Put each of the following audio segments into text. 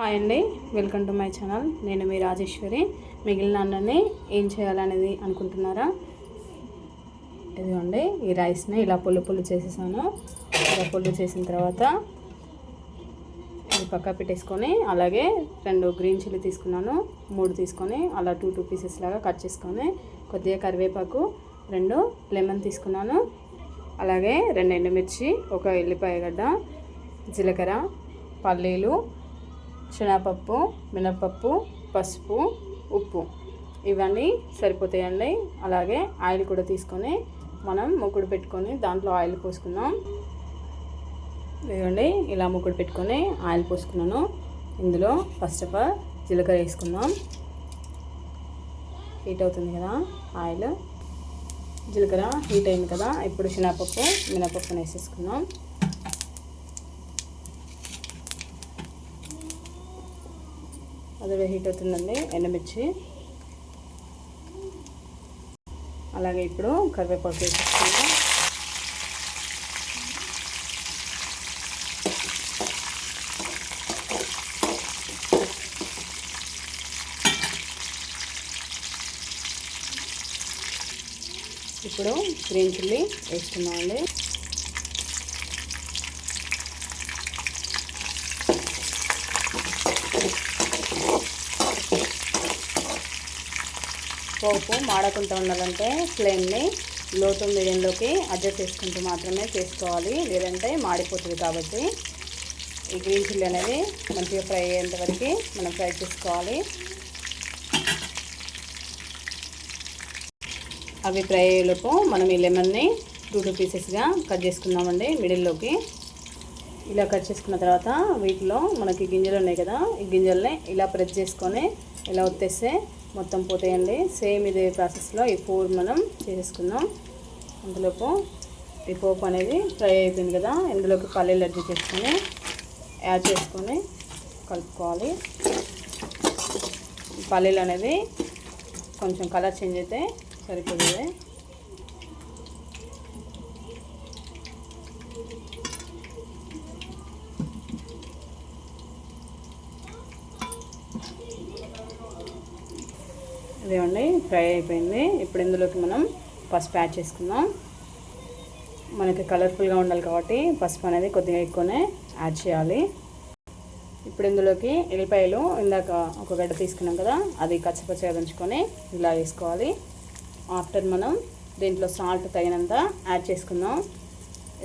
Hi అండి. Welcome to my channel. నేను మీ రాజేశ్వరి. మిగిలిన అన్నని ఏం చేయాలనేది అనుకుంటున్నారా? ఇదిగోండి ఈ రైస్ని ఇలా పుల్లు పుల్లు చేసేసాను. ఇలా పుల్లు చేసిన తర్వాత ఇది పక్క పెట్టేసుకొని అలాగే రెండు గ్రీన్ చిల్లీ తీసుకున్నాను. మూడు తీసుకొని అలా టూ టూ పీసెస్ లాగా కట్ చేసుకొని కొద్దిగా కరివేపాకు రెండు లెమన్ తీసుకున్నాను. అలాగే రెండు ఎండుమిర్చి ఒక ఎల్లిపాయ గడ్డ జీలకర్ర పల్లీలు శనగపప్పు మినపప్పు పసుపు ఉప్పు. ఇవన్నీ సరిపోతాయండి. అలాగే ఆయిల్ కూడా తీసుకొని మనం ముక్కుడు పెట్టుకొని దాంట్లో ఆయిల్ పోసుకుందాం. ఇదిగోండి ఇలా ముక్కుడు పెట్టుకొని ఆయిల్ పోసుకున్నాను. ఇందులో ఫస్ట్ ఆఫ్ ఆల్ జీలకర్ర వేసుకుందాం. హీట్ అవుతుంది కదా ఆయిల్. జీలకర్ర హీట్ అయింది కదా ఇప్పుడు శనగపప్పు మినపప్పును వేసేసుకుందాం. అది హీట్ అవుతుందండి ఎండమిర్చి. అలాగే ఇప్పుడు కరివేపాకు వేసేసుకుందాం. ఇప్పుడు గ్రీన్ చిల్లీ వేసుకున్నామండి పోపు మాడకుండా ఉండాలంటే ఫ్లేమ్ని లో మీడియంలోకి అడ్జస్ట్ చేసుకుంటూ మాత్రమే చేసుకోవాలి. లేదంటే మాడిపోతుంది కాబట్టి ఈ గ్రీన్ చిల్లీ అనేది మంచిగా ఫ్రై అయ్యేంత వరకు మనం ఫ్రై చేసుకోవాలి. అవి ఫ్రై అయ్యేలోపు మనం ఈ లెమన్ని టూ టూ పీసెస్గా కట్ చేసుకున్నామండి మిడిల్లోకి. ఇలా కట్ చేసుకున్న తర్వాత వీటిలో మనకి గింజలు ఉన్నాయి కదా ఈ గింజల్ని ఇలా ప్రెస్ చేసుకొని ఇలా ఒత్తేస్తే మొత్తం పోతాయండి. సేమ్ ఇదే ప్రాసెస్లో ఈ ఫోర్ మనం చేసేసుకుందాం అందులోపు ఈ పోపు అనేది ఫ్రై అయిపోయింది కదా ఇందులోకి పల్లీలు అడ్జీ చేసుకొని యాడ్ చేసుకొని కలుపుకోవాలి. పల్లీలు అనేది కొంచెం కలర్ చేంజ్ అయితే సరిపోతుంది. ఇదేమండి ఫ్రై అయిపోయింది. ఇప్పుడు ఇందులోకి మనం పసుపు యాడ్ చేసుకుందాం. మనకి కలర్ఫుల్గా ఉండాలి కాబట్టి పసుపు అనేది కొద్దిగా ఎక్కువనే యాడ్ చేయాలి. ఇప్పుడు ఇందులోకి ఎల్లిపాయలు ఇందాక ఒక గడ్డ తీసుకున్నాం కదా అది కచ్చపచ్చగా దంచుకొని ఇలా వేసుకోవాలి. ఆఫ్టర్ మనం దీంట్లో సాల్ట్ తగినంత యాడ్ చేసుకుందాం.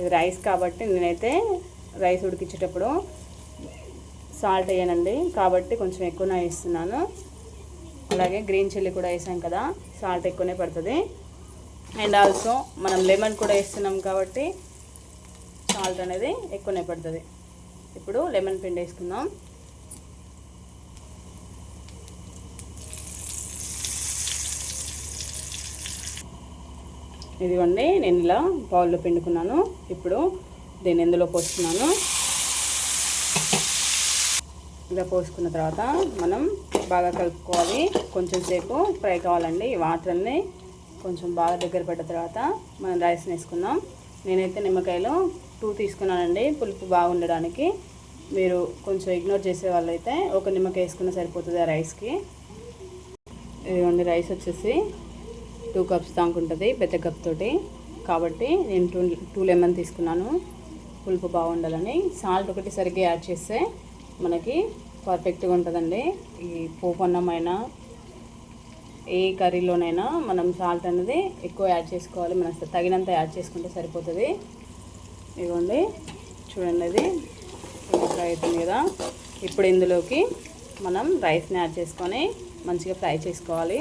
ఇది రైస్ కాబట్టి నేనైతే రైస్ ఉడికించేటప్పుడు సాల్ట్ వేయనండి. కాబట్టి కొంచెం ఎక్కువనే వేస్తున్నాను. అలాగే గ్రీన్ చిల్లీ కూడా వేసాం కదా సాల్ట్ ఎక్కువనే పడుతుంది. అండ్ ఆల్సో మనం లెమన్ కూడా వేస్తున్నాం కాబట్టి సాల్ట్ అనేది ఎక్కువనే పడుతుంది. ఇప్పుడు లెమన్ పిండి వేసుకుందాం. ఇదిగోండి నేను ఇలా బౌల్లో పిండుకున్నాను. ఇప్పుడు దీన్ని ఎందులో పోస్తున్నాను. ఇలా పోసుకున్న తర్వాత మనం బాగా కలుపుకోవాలి. కొంచెం సేపు ఫ్రై కావాలండి. ఈ వాటర్ని కొంచెం బాగా దగ్గర పెట్టిన తర్వాత మనం రైస్ వేసుకుందాం. నేనైతే నిమ్మకాయలు టూ తీసుకున్నానండి. పులుపు బాగుండడానికి మీరు కొంచెం ఇగ్నోర్ చేసే వాళ్ళైతే ఒక నిమ్మకాయ వేసుకున్న సరిపోతుంది ఆ రైస్కి. ఇదిగోండి రైస్ వచ్చేసి టూ కప్స్ దాకా ఉంటుంది పెద్ద కప్ తోటి. కాబట్టి నేను టూ టూ లెమన్ తీసుకున్నాను. పులుపు బాగుండాలని. సాల్ట్ ఒకటి సరిగ్గా యాడ్ చేస్తే మనకి పర్ఫెక్ట్గా ఉంటుందండి. ఈ పోపు అన్నమైనా ఏ కర్రీలోనైనా మనం సాల్ట్ అనేది ఎక్కువ యాడ్ చేసుకోవాలి. మన తగినంత యాడ్ చేసుకుంటే సరిపోతుంది. ఇదిగోండి. చూడండి అది ఫ్రై అవుతుంది కదా. ఇప్పుడు ఇందులోకి మనం రైస్ని యాడ్ చేసుకొని మంచిగా ఫ్రై చేసుకోవాలి.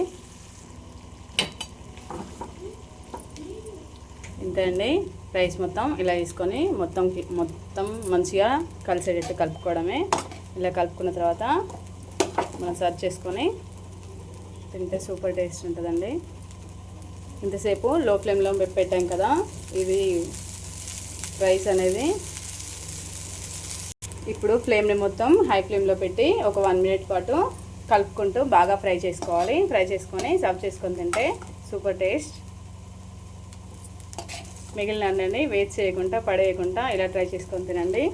ఇంతే అండి. రైస్ మొత్తం ఇలా తీసుకొని మొత్తం మొత్తం మంచిగా కలిసేటట్టు కలుపుకోవడమే. ఇలా కలుపుకున్న తర్వాత మనం సర్వ్ చేసుకొని తింటే సూపర్ టేస్ట్ ఉంటుందండి. ఇంతసేపు లో ఫ్లేమ్లో పెట్టాం కదా ఇది రైస్ అనేది. ఇప్పుడు ఫ్లేమ్ని మొత్తం హై ఫ్లేమ్లో పెట్టి ఒక వన్ మినిట్ పాటు కలుపుకుంటూ బాగా ఫ్రై చేసుకోవాలి. ఫ్రై చేసుకొని సర్వ్ చేసుకొని తింటే సూపర్ టేస్ట్. మిగిలిన అన్నీ వేస్ట్ చేయకుండా పడేయకుండా ఇలా ట్రై చేసుకొని తినండి.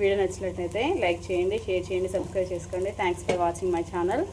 వీడియో నచ్చినట్లయితే లైక్ చేయండి షేర్ చేయండి సబ్స్క్రైబ్ చేసుకోండి. Thanks for watching my channel